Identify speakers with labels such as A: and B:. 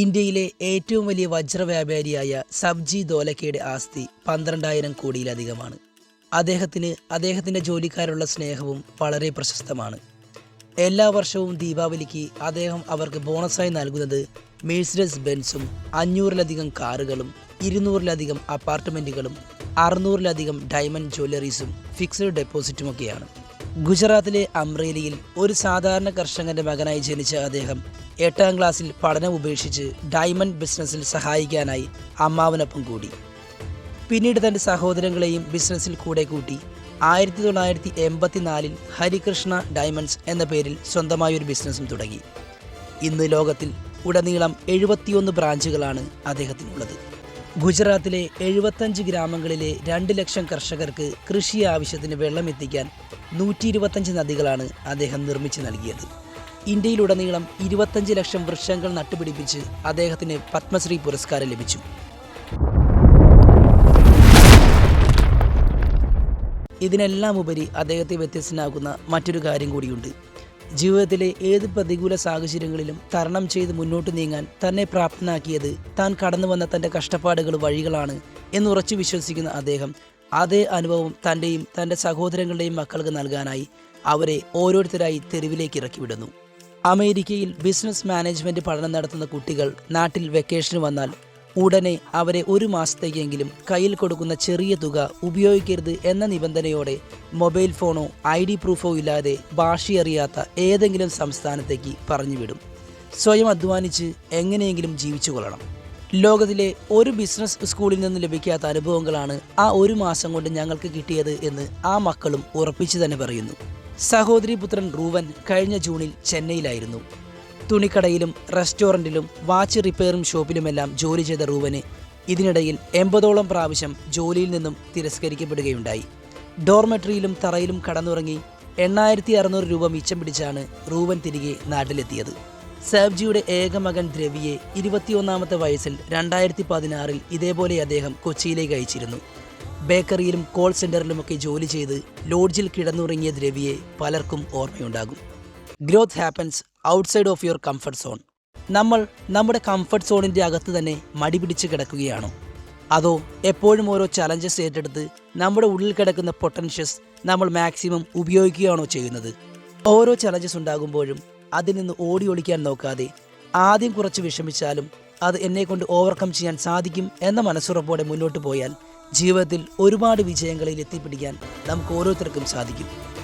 A: ഇന്ത്യയിലെ ഏറ്റവും വലിയ വജ്ര വ്യാപാരിയായ സബ്ജി ദോലക്കയുടെ ആസ്തി പന്ത്രണ്ടായിരം കോടിയിലധികമാണ്. അദ്ദേഹത്തിന് അദ്ദേഹത്തിന്റെ ജോലിക്കാരുള്ള സ്നേഹവും വളരെ പ്രശസ്തമാണ്. എല്ലാ വർഷവും ദീപാവലിക്ക് അദ്ദേഹം അവർക്ക് ബോണസായി നൽകുന്നത് മേഴ്സിഡസ് ബെൻസും അഞ്ഞൂറിലധികം കാറുകളും ഇരുന്നൂറിലധികം അപ്പാർട്ട്മെന്റുകളും അറുന്നൂറിലധികം ഡയമണ്ട് ജ്വല്ലറീസും ഫിക്സഡ് ഡെപ്പോസിറ്റുമൊക്കെയാണ്. ഗുജറാത്തിലെ അമ്രേലിയിൽ ഒരു സാധാരണ കർഷകന്റെ മകനായി ജനിച്ച അദ്ദേഹം എട്ടാം ക്ലാസ്സിൽ പഠനം ഉപേക്ഷിച്ച് ഡയമണ്ട് ബിസിനസ്സിൽ സഹായിക്കാനായി അമ്മാവനൊപ്പം കൂടി. പിന്നീട് തന്റെ സഹോദരങ്ങളെയും ബിസിനസ്സിൽ കൂടെ കൂട്ടി ആയിരത്തി തൊള്ളായിരത്തി എൺപത്തിനാലിൽ ഹരികൃഷ്ണ ഡയമണ്ട്സ് എന്ന പേരിൽ സ്വന്തമായ ഒരു ബിസിനസ്സും തുടങ്ങി. ഇന്ന് ലോകത്തിൽ ഉടനീളം എഴുപത്തിയൊന്ന് ബ്രാഞ്ചുകളാണ് അദ്ദേഹത്തിനുള്ളത്. ഗുജറാത്തിലെ എഴുപത്തഞ്ച് ഗ്രാമങ്ങളിലെ രണ്ട് ലക്ഷം കർഷകർക്ക് കൃഷി ആവശ്യത്തിന് വെള്ളം എത്തിക്കാൻ നൂറ്റി ഇരുപത്തഞ്ച് നദികളാണ് അദ്ദേഹം നിർമ്മിച്ചു നൽകിയത്. ഇന്ത്യയിലുടനീളം ഇരുപത്തഞ്ച് ലക്ഷം വൃക്ഷങ്ങൾ നട്ടുപിടിപ്പിച്ച് അദ്ദേഹത്തിന് പത്മശ്രീ പുരസ്കാരം ലഭിച്ചു. ഇതിനെല്ലാം ഉപരി അദ്ദേഹത്തെ വ്യത്യസ്തനാകുന്ന മറ്റൊരു കാര്യം കൂടിയുണ്ട്. ജീവിതത്തിലെ ഏത് പ്രതികൂല സാഹചര്യങ്ങളിലും തരണം ചെയ്ത് മുന്നോട്ട് നീങ്ങാൻ തന്നെ പ്രാപ്തനാക്കിയത് താൻ കടന്നു വന്ന തന്റെ കഷ്ടപ്പാടുകൾ വഴികളാണ് എന്നുറച്ചു വിശ്വസിക്കുന്ന അദ്ദേഹം അതേ അനുഭവം തന്റെയും തന്റെ സഹോദരങ്ങളുടെയും മക്കൾക്ക് നൽകാനായി അവരെ ഓരോരുത്തരായി തെരുവിലേക്ക് ഇറക്കിവിടുന്നു അമേരിക്കയിൽ ബിസിനസ് മാനേജ്മെന്റ് പഠനം നടത്തുന്ന കുട്ടികൾ നാട്ടിൽ വെക്കേഷന് വന്നാൽ ഉടനെ അവരെ ഒരു മാസത്തേക്കെങ്കിലും കയ്യിൽ കൊടുക്കുന്ന ചെറിയ തുക ഉപയോഗിക്കരുത് എന്ന നിബന്ധനയോടെ മൊബൈൽ ഫോണോ ഐ ഡി പ്രൂഫോ ഇല്ലാതെ ഭാഷയറിയാത്ത ഏതെങ്കിലും സംസ്ഥാനത്തേക്ക് പറഞ്ഞുവിടും. സ്വയം അധ്വാനിച്ച് എങ്ങനെയെങ്കിലും ജീവിച്ചു കൊള്ളണം ലോകത്തിലെ ഒരു ബിസിനസ് സ്കൂളിൽ നിന്ന് ലഭിക്കാത്ത അനുഭവങ്ങളാണ് ആ ഒരു മാസം കൊണ്ട് ഞങ്ങൾക്ക് കിട്ടിയത് എന്ന് ആ മക്കളും ഉറപ്പിച്ചു തന്നെ പറയുന്നു. സഹോദരി പുത്രൻ റൂവൻ കഴിഞ്ഞ ജൂണിൽ ചെന്നൈയിലായിരുന്നു. തുണിക്കടയിലും റെസ്റ്റോറന്റിലും വാച്ച് റിപ്പയറും ഷോപ്പിലുമെല്ലാം ജോലി ചെയ്ത റൂവന് ഇതിനിടയിൽ എൺപതോളം പ്രാവശ്യം ജോലിയിൽ നിന്നും തിരസ്കരിക്കപ്പെടുകയുണ്ടായി. ഡോർമെട്രിയിലും തറയിലും കടന്നുറങ്ങി എണ്ണായിരത്തി അറുന്നൂറ് രൂപ മിച്ചം പിടിച്ചാണ് റൂവൻ തിരികെ നാട്ടിലെത്തിയത്. സാബ്ജിയുടെ ഏക മകൻ ദ്രവിയെ ഇരുപത്തിയൊന്നാമത്തെ വയസ്സിൽ രണ്ടായിരത്തി പതിനാറിൽ ഇതേപോലെ അദ്ദേഹം കൊച്ചിയിലേക്ക് അയച്ചിരുന്നു. ബേക്കറിയിലും കോൾ സെന്ററിലുമൊക്കെ ജോലി ചെയ്ത് ലോഡ്ജിൽ കിടന്നുറങ്ങിയ ദ്രവിയെ പലർക്കും ഓർമ്മയുണ്ടാകും. Growth happens outside of your comfort zone നമ്മൾ നമ്മുടെ കംഫർട്ട് സോണിന്റെ അകത്ത് തന്നെ മടി പിടിച്ച് കിടക്കുകയാണോ? അതോ എപ്പോഴും ഓരോ ചലഞ്ചസ് ഏറ്റെടുത്ത് നമ്മുടെ ഉള്ളിൽ കിടക്കുന്ന പൊട്ടൻഷ്യസ് നമ്മൾ മാക്സിമം ഉപയോഗിക്കുകയാണോ ചെയ്യുന്നത്? ഓരോ ചലഞ്ചസ് ഉണ്ടാകുമ്പോഴും അതിൽ നിന്ന് ഓടി ഒളിക്കാൻ നോക്കാതെ ആദ്യം കുറച്ച് വിഷമിച്ചാലും അത് എന്നെ കൊണ്ട് ഓവർകം ചെയ്യാൻ സാധിക്കും എന്ന മനസ്സുറപ്പോടെ മുന്നോട്ട് പോയാൽ ജീവിതത്തിൽ ഒരുപാട് വിജയങ്ങളിൽ എത്തിപ്പിടിക്കാൻ നമുക്ക് ഓരോരുത്തർക്കും സാധിക്കും.